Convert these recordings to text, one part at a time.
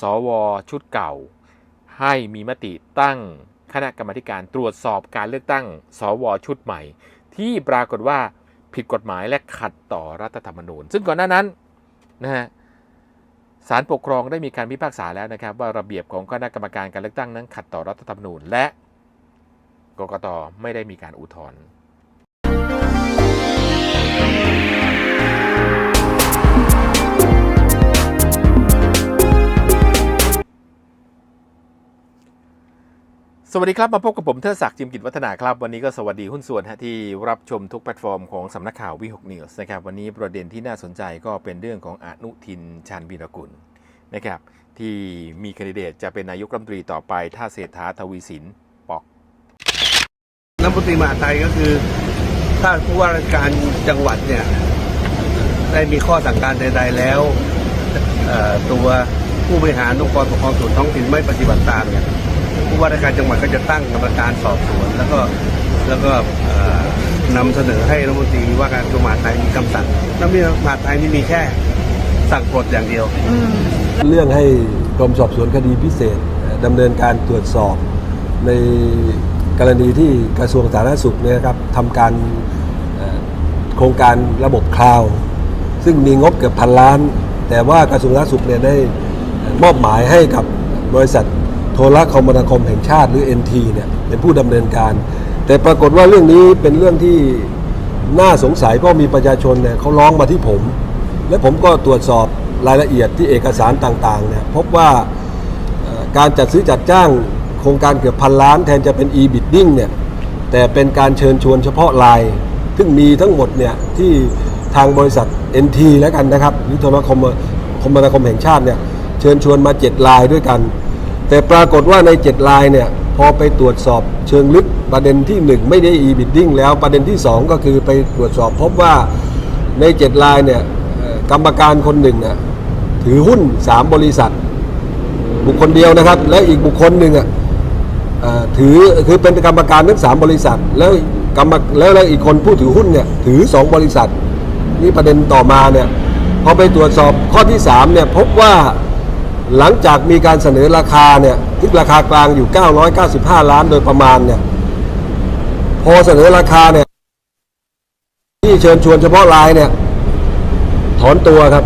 สวชุดเก่า ให้มีมติตั้งคณะกรรมการตรวจสอบการเลือกตั้ง สวชุดใหม่ ที่ปรากฏว่าผิดกฎหมายและขัดต่อรัฐธรรมนูญ ซึ่งก่อนหน้านั้นนะฮะศาลปกครองได้มีการพิพากษาแล้วนะครับ ว่าระเบียบของคณะกรรมการการเลือกตั้งนั้นขัดต่อรัฐธรรมนูญและกกตไม่ได้มีการอุทธรณ์ วัสดีครับ มาพบกับผมเทิดศักดิ์จิมกิจวัฒนาครับ วันนี้ก็สวัสดีหุ้นส่วนฮะที่รับชมทุกแพลตฟอร์มของสำนักข่าววิหกนิวส์นะครับวันนี้ประเด็นที่น่าสนใจก็เป็นเรื่องของอนุทินชาญวีรกุลนะครับที่มีคนดิเดตจะเป็นนายกรัฐมนตรีต่อไป ถ้าเศรษฐาทวีสินปอกรัฐมนตรีมหาดไทยก็คือ ถ้าผู้ว่าราชการจังหวัดเนี่ยได้มีข้อสั่งการใดๆแล้วเอ่อตัวผู้บริหารองค์กรปกครองส่วนท้องถิ่นไม่ปฏิบัติตามเนี่ย ผู้ว่าราชการจังหวัดก็จะตั้งกรรมการสอบสวน แล้วก็แล้วก็เอ่อนำเสนอให้รัฐมนตรีว่าการกระทรวงมหาดไทยมีคำสั่งรัฐมนตรีมหาดไทยนี่มีแค่สั่งปลดอย่างเดียว เรื่องให้กรมสอบสวนคดีพิเศษเอ่อดำเนินการตรวจสอบในกรณีที่กระทรวงสาธารณสุขเนี่ยครับทำการโครงการระบบคลาวซึ่งมีงบเกือบพันล้าน แต่ว่ากระทรวงสาธารณสุขเนี่ยได้มอบหมายให้กับบริษัท ทรคมนาคมแห่งชาติหรือ NT เนี่ยเป็นผู้ดำเนินการ แต่ปรากฏว่าเรื่องนี้เป็นเรื่องที่น่าสงสัยเพราะมีประชาชนเนี่ยเขาร้องมาที่ผม และผมก็ตรวจสอบรายละเอียดที่เอกสารต่างๆเนี่ยพบว่าการจัดซื้อจัดจ้างโครงการเกือบพันล้านแทนจะเป็น e-bidding เนี่ยแต่เป็นการเชิญชวนเฉพาะราย ซึ่งมีทั้งหมดเนี่ยที่ทางบริษัท NT แล้วกันนะครับหรือโทรคมคมนาคมแห่งชาติเนี่ยเชิญชวนมา 7 ลายด้วยกัน แต่ปรากฏว่าใน 7 ลายเนี่ยพอไปตรวจสอบเชิงลึกประเด็นที่ 1 ไม่ได้ e-bidding แล้วประเด็นที่ 2 ก็คือไปตรวจสอบพบว่าใน 7 ลายเนี่ยกรรมการคนหนึ่งน่ะถือหุ้น 3 บริษัท บุคคลเดียวนะครับ แล้วอีกบุคคลหนึ่งอะเอ่อถือคือเป็นกรรมการทั้งสามบริษัท แล้วกรรมแล้วแล้วอีกคนผู้ถือหุ้นเนี่ยถือสองบริษัท นี่ประเด็นต่อมาเนี่ยพอไปตรวจสอบข้อที่สามเนี่ยพบว่า หลังจากมีการเสนอราคาเนี่ยที่ราคากลางอยู่ 995 ล้านโดยประมาณเนี่ยพอเสนอราคาเนี่ยที่เชิญชวนเฉพาะรายเนี่ย ถอนตัวครับ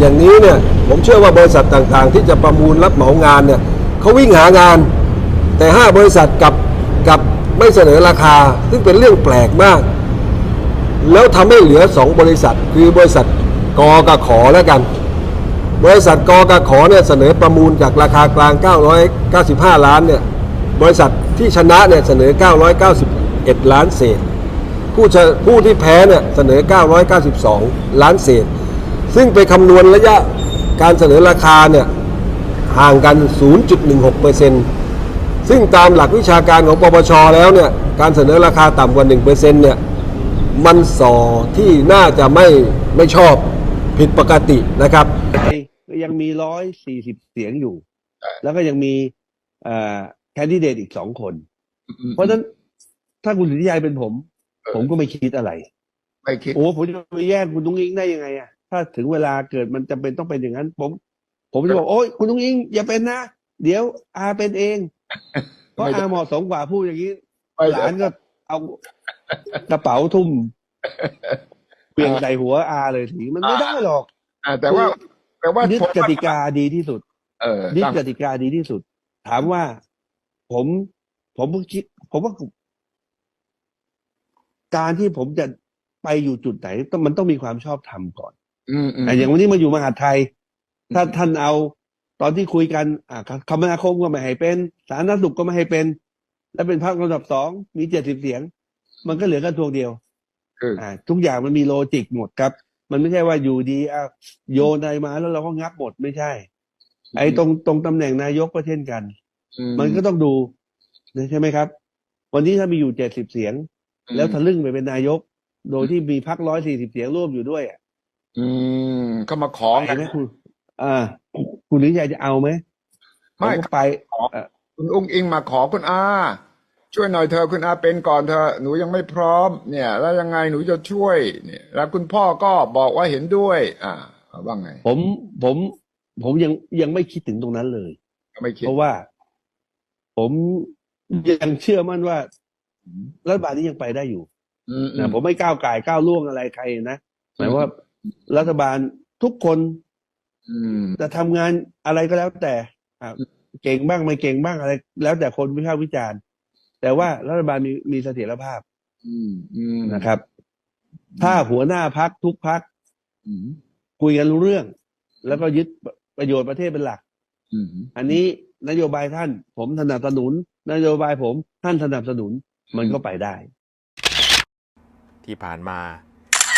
อย่างนี้เนี่ยผมเชื่อว่าบริษัทต่างๆ ที่จะประมูลรับเหมางานเนี่ยเขาวิ่งหางาน แต่ห้าบริษัทกับกับไม่เสนอราคา ซึ่งเป็นเรื่องแปลกมาก แล้วทำให้เหลือสองบริษัท คือบริษัทกกับขอแล้วกัน บริษัทกอกขอเนี่ยเสนอประมูลจากราคากลาง 995 ล้านเนี่ยบริษัทที่ชนะเนี่ยเสนอ 991 ล้านเศษ ผู้ผู้ที่แพ้เนี่ยเสนอ 992 ล้านเศษ ซึ่งไปคำนวณระยะการเสนอราคาเนี่ยห่างกัน 0.16%ซึ่งตามหลักวิชาการของปปชแล้วเนี่ยการเสนอราคาต่ำกว่า 1%เนี่ยมันส่อที่น่าจะไม่ไม่ชอบผิดปกตินะครับ ยังมีร้อยสี่สิบเสียงอยู่ แล้วก็ยังมีเอ่อแคนดิเดตอีกสองคน เพราะฉะนั้นถ้าคุณสุทธิชัยเป็นผมเออผมก็ไม่คิดอะไร ไม่คิด โอ้ผมจะไปแย่งคุณตุ้งอิงได้ยังไงอะถ้าถึงเวลาเกิดมันจำเป็นต้องเป็นอย่างนั้น ผม ผมจะบอกโอ้ยคุณตุ้งอิง อย่าเป็นนะ เดี๋ยวอาเป็นเอง เพราะไม่ได้อาเหมาะสมกว่าพูดอย่างนี้ไม่หลานก็เอากระเป๋าทุ่มเปลี่ยนใส่หัวอาเลยทีมันไม่ได้หรอกอ่าแต่ว่า แต่ว่ายึดผลกติกาดีที่สุด เออยึดตั้งกติกาดีที่สุด ถามว่าผม ผมคิด ผมว่า การที่ผมจะไปอยู่จุดไหนต้องมันต้องมีความชอบธรรมก่อนอืมอืมอะอย่างวันนี้มาอยู่มหาดไทย ถ้าท่านเอาตอนที่คุยกันอ่าคมนาคมก็ไม่ให้เป็น สาธารณสุขก็ไม่ให้เป็น และเป็นพรรคลำดับสองมีเจ็ดสิบเสียง มันก็เหลือกระทรวงเดียวคืออ่าทุกอย่างมันมีโลจิกหมดครับ มันไม่ใช่ว่าอยู่ดีอะโยนอะไรมาแล้วเราก็งับหมดไม่ใช่ ไอ้ตรงตรงตำแหน่งนายกก็เช่นกันอืมันก็ต้องดูใช่ไหมครับ วันนี้ถ้ามีอยู่เจ็ดสิบเสียง แล้วทะลึ่งไปเป็นนายก โดยที่มีพักร้อยสี่สิบเสียงร่วมอยู่ด้วยอะอืมก็มาขอไปกันไหมคุณอ่า คุณนิชัยจะเอาไหมไม่ผก็ไปคุณอุ้งอิงมาขอคุณอา ช่วยหน่อยเธอะคุณอาเป็นก่อนเธอะหนูยังไม่พร้อม เนี่ย แล้วยังไงหนูจะช่วยเนี่ยแล้วคุณพ่อก็บอกว่าเห็นด้วย อ่าว่าไง ผมผมผมยังยังไม่คิดถึงตรงนั้นเลยไม่คิดเพราะว่า ผมยังเชื่อมั่นว่ารัฐบาลนี้ยังไปได้อยู่อืมอืนะมผมไม่ก้าวไก่ายก้าวล่วงอะไรใครนะหมายว่ารัฐบาลทุกคนอืมจะทำงานอะไรก็แล้วแต่อะเก่งบ้างไม่เก่งบ้างอะไร แล้วแต่คนวิพากษ์วิจารณ์ แต่ว่ารัฐบาลมีมีเสถียรภาพอืมอืมนะครับ ถ้าหัวหน้าพักทุกพักอืมคุยกันรู้เรื่อง แล้วก็ยึดประโยชน์ประเทศเป็นหลักอืมอันนี้นโยบายท่าน ผมสนับสนุน นโยบายผมท่านสนับสนุนมันก็ไปได้ ที่ผ่านมา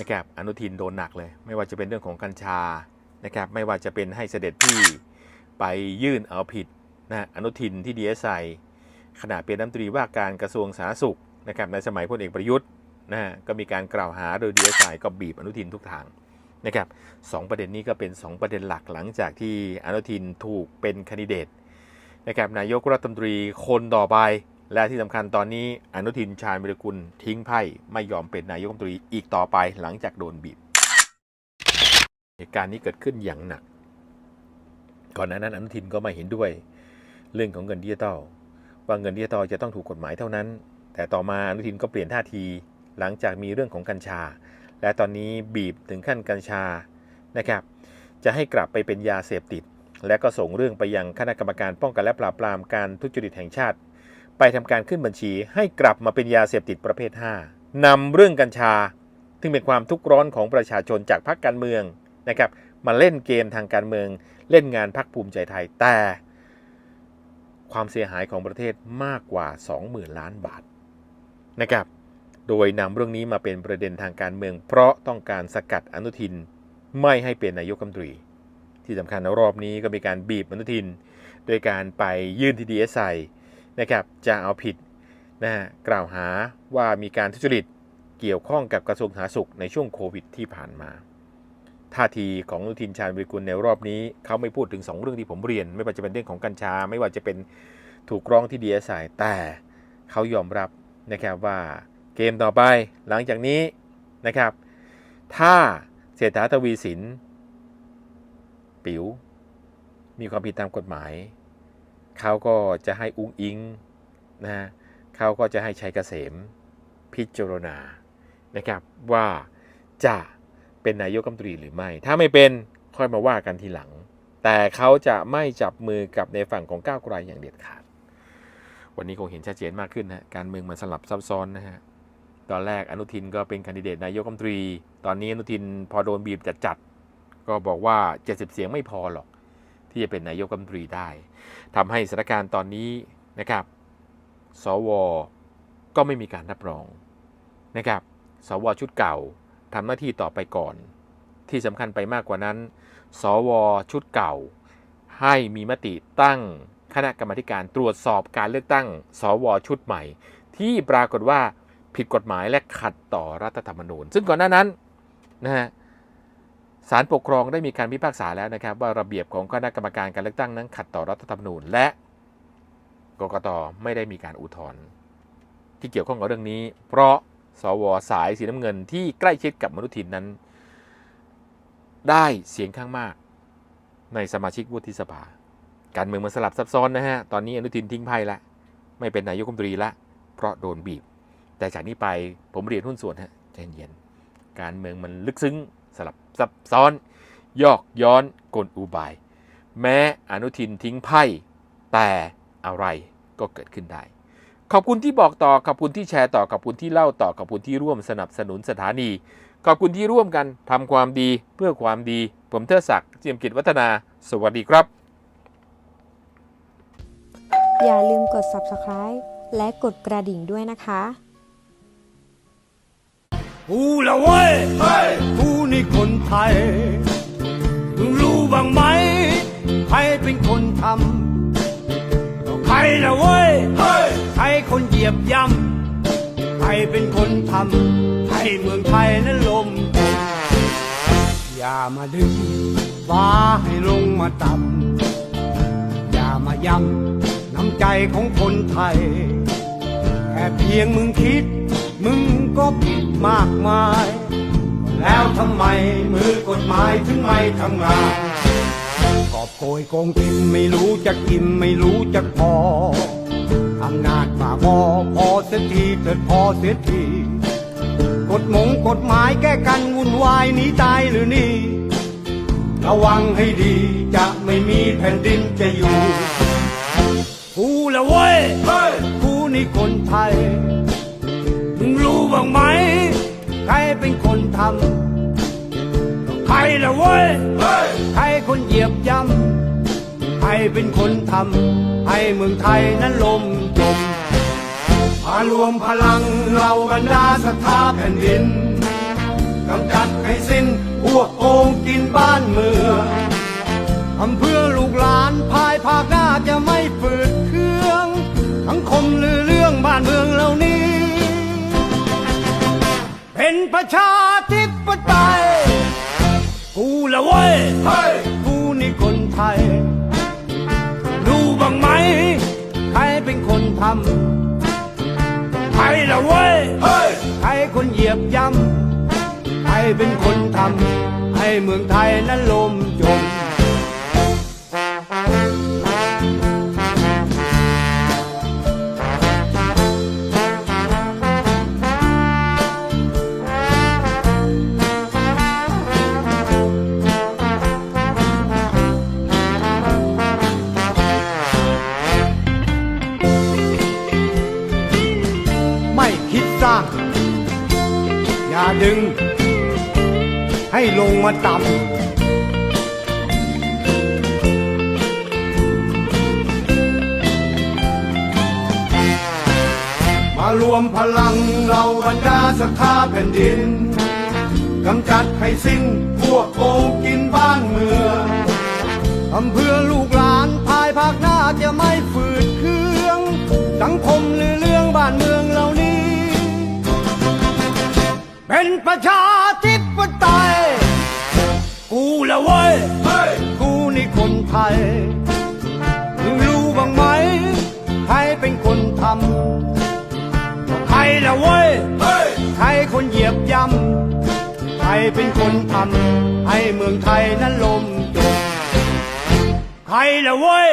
นะครับอนุทินโดนหนักเลย ไม่ว่าจะเป็นเรื่องของกัญชานะครับ ไม่ว่าจะเป็นให้เสด็จพี่ไปยื่นเอาผิดนะอนุทินที่ดีเอสไอ ขณะเป็นรัฐมนตรีว่าการกระทรวงสาธารณสุขนะครับในสมัยพลเอกประยุทธ์นะฮะก็มีการกล่าวหาโดยดีสไอก็บีบอนุทินทุกทางนะครับสองประเด็นนี้ก็เป็น 2 ประเด็นหลักหลังจากที่อนุทินถูกเป็นคนดิเดตนะครับนายกรัฐมนตรีคนต่อไป และที่สำคัญตอนนี้อนุทินชาญวิรกุลทิ้งไพ่ไม่ยอมเป็นนายกรัฐมนตรีอีกต่อไปหลังจากโดนบีบเหตุการณ์นี้เกิดขึ้นอย่างหนัก ก่อนหน้านั้นอนุทินก็ไม่เห็นด้วย เรื่องของเงินดิจิตอล ว่าเงินดิจิตอลจะต้องถูกกฎหมายเท่านั้น แต่ต่อมาอนุทินก็เปลี่ยนท่าที หลังจากมีเรื่องของกัญชา และตอนนี้บีบถึงขั้นกัญชานะครับจะให้กลับไปเป็นยาเสพติด และก็ส่งเรื่องไปยังคณะกรรมการป้องกันและปราบปรามการทุจริตแห่งชาติ ไปทำการขึ้นบัญชี ให้กลับมาเป็นยาเสพติดประเภท 5นำเรื่องกัญชาซึ่งเป็นความทุกข์ร้อนของประชาชนจากพรรคการเมืองนะครับมาเล่นเกมทางการเมือง เล่นงานพรรคภูมิใจไทยแต่ ความเสียหายของประเทศมากกว่า 20,000 ล้านบาทนะครับ โดยนำเรื่องนี้มาเป็นประเด็นทางการเมือง เพราะต้องการสกัดอนุทินไม่ให้เป็นนายกรัฐมนตรี ที่สำคัญรอบนี้ก็มีการบีบอนุทิน โดยการไปยื่นที่ดีเอสไอนะครับจะเอาผิดนะฮะกล่าวหาว่ามีการทุจริตเกี่ยวข้องกับกระทรวงสาธารณสุขในช่วงโควิดที่ผ่านมา ท่าทีของอนุทินชาญวิกุลในรอบนี้เขาไม่พูดถึง 2 เรื่องที่ผมเรียน ไม่ว่าจะเป็นเรื่องของกัญชา ไม่ว่าจะเป็นถูกร้องที่ดีอสไอแต่เขายอมรับนะครับว่าเกมต่อไปหลังจากนี้นะครับ ถ้าเศรษฐาทวีสิน ปิ๋วมีความผิดตามกฎหมายเขาก็จะให้อุ้งอิงนะเขาก็จะให้ชัยเกษมพิจารณานะครับว่าจะ เป็นนายกรัฐมนตรีหรือไม่ ถ้าไม่เป็นค่อยมาว่ากันทีหลัง แต่เขาจะไม่จับมือกับในฝั่งของก้าวไกลอย่างเด็ดขาด วันนี้คงเห็นชัดเจนมากขึ้นนะการเมืองมันสลับซับซ้อนนะฮะตอนแรกอนุทินก็เป็นคนดิเดตนายกรัฐมนตรี ตอนนี้อนุทินพอโดนบีบจัดๆก็บอกว่า 70 เสียงไม่พอหรอก ที่จะเป็นนายกรัฐมนตรีได้ทำให้สถานการณ์ตอนนี้นะครับ สวก็ไม่มีการรับรองนะครับ สวชุดเก่า ทำหน้าที่ต่อไปก่อน ที่สำคัญไปมากกว่านั้น สวชุดเก่า ให้มีมติตั้งคณะกรรมการตรวจสอบการเลือกตั้ง สวชุดใหม่ ที่ปรากฏว่าผิดกฎหมายและขัดต่อรัฐธรรมนูญ ซึ่งก่อนหน้านั้นนะฮะศาลปกครองได้มีการพิพากษาแล้วนะครับ ว่าระเบียบของคณะกรรมการการเลือกตั้งนั้นขัดต่อรัฐธรรมนูญ และกกตไม่ได้มีการอุทธรณ์ที่เกี่ยวข้องกับเรื่องนี้ เพราะ สวสายสีน้ำเงินที่ใกล้ชิดกับมนุษย์ทินนั้น ได้เสียงข้างมาก ในสมาชิกวุฒิสภา การเมืองมันสลับซับซ้อนนะฮะ ตอนนี้อนุทินทิ้งไพ่ละ ไม่เป็นนายกรัฐมนตรีละ เพราะโดนบีบ แต่จากนี้ไปผมเรียนหุ้นส่วนฮะใจเย็น การเมืองมันลึกซึ้งสลับซับซ้อน ยอกย้อนกลอุบาย แม้อนุทินทิ้งไพ่แต่อะไรก็เกิดขึ้นได้ ขอบคุณที่บอกต่อ ขอบคุณที่แชร์ต่อ ขอบคุณที่เล่าต่อ ขอบคุณที่ร่วมสนับสนุนสถานี ขอบคุณที่ร่วมกันทำความดีเพื่อความดี ผมเทอศักดิ์เจียมกิจวัฒนา สวัสดีครับ อย่าลืมกด subscribe และกดกระดิ่งด้วยนะคะกูละเว้ยกูนี่คนไทยมึงรู้บ้างไหมใครเป็นคนทำก็ ใครละเว้ยใครคนเหยียบย่ำใครเป็นคนทำให้เมืองไทยนั้นลม อย่ามาดึงฟ้าให้ลงมาต่ำอย่ามาย้ำน้ำใจของคนไทย แค่เพียงมึงคิด มึงก็ผิดมากมาย แล้วทำไมมือกฎหมายถึงไม่ทำงานก็ อบโกยโกงกินไม่รู้จะกินไม่รู้จะพออำนาจป่าพอพอเสียทีเถิดพอเสียทีกฎหมงกฎหมายแก้กันวุ่นวายหนีตายหรือนี่ ระวังให้ดีจะไม่มีแผ่นดินจะอยู่กูละเว้ยกูนี่คนไทย มึงรู้บ้างไหม ใครเป็นคนทำ ใครละเว้ยใครคนเหยียบย่ำใครเป็นคนทำให้เมืองไทยนั้นลมจมมารวมพลังเราบรรดาสถาแผ่นดินกำจัดให้สิ้นพวกโกงกินบ้านเมืองทำเพื่อลูกหลาน ว้ยกูนี่คนไทย รู้บ้างไหม ใครเป็นคนทำใครละเว้ยใครคนเหยียบย่ำใครเป็นคนทำให้เมืองไทยนั้นลมจมไม่ ให้ลงมาต่ำมารวมพลังเราบรรดาสถาแผ่นดินกำจัดให้สิ้นพวกโกงกินบ้านเมืองทำเพื่อลูกหลานภายภาคหน้าจะไม่ฝืดเครื่อง สังคมลือเรื่องบ้านเมืองเหล่านี้ เป็นประชา ปไตย กูละเว้ย กูนี่คนไทยมึงรู้บ้างไหม ใครเป็นคนทำใครละเว้ย ใครคนเหยียบย่ำใครเป็นคนทำให้เมืองไทยนั้นลมจมใครละเว้ย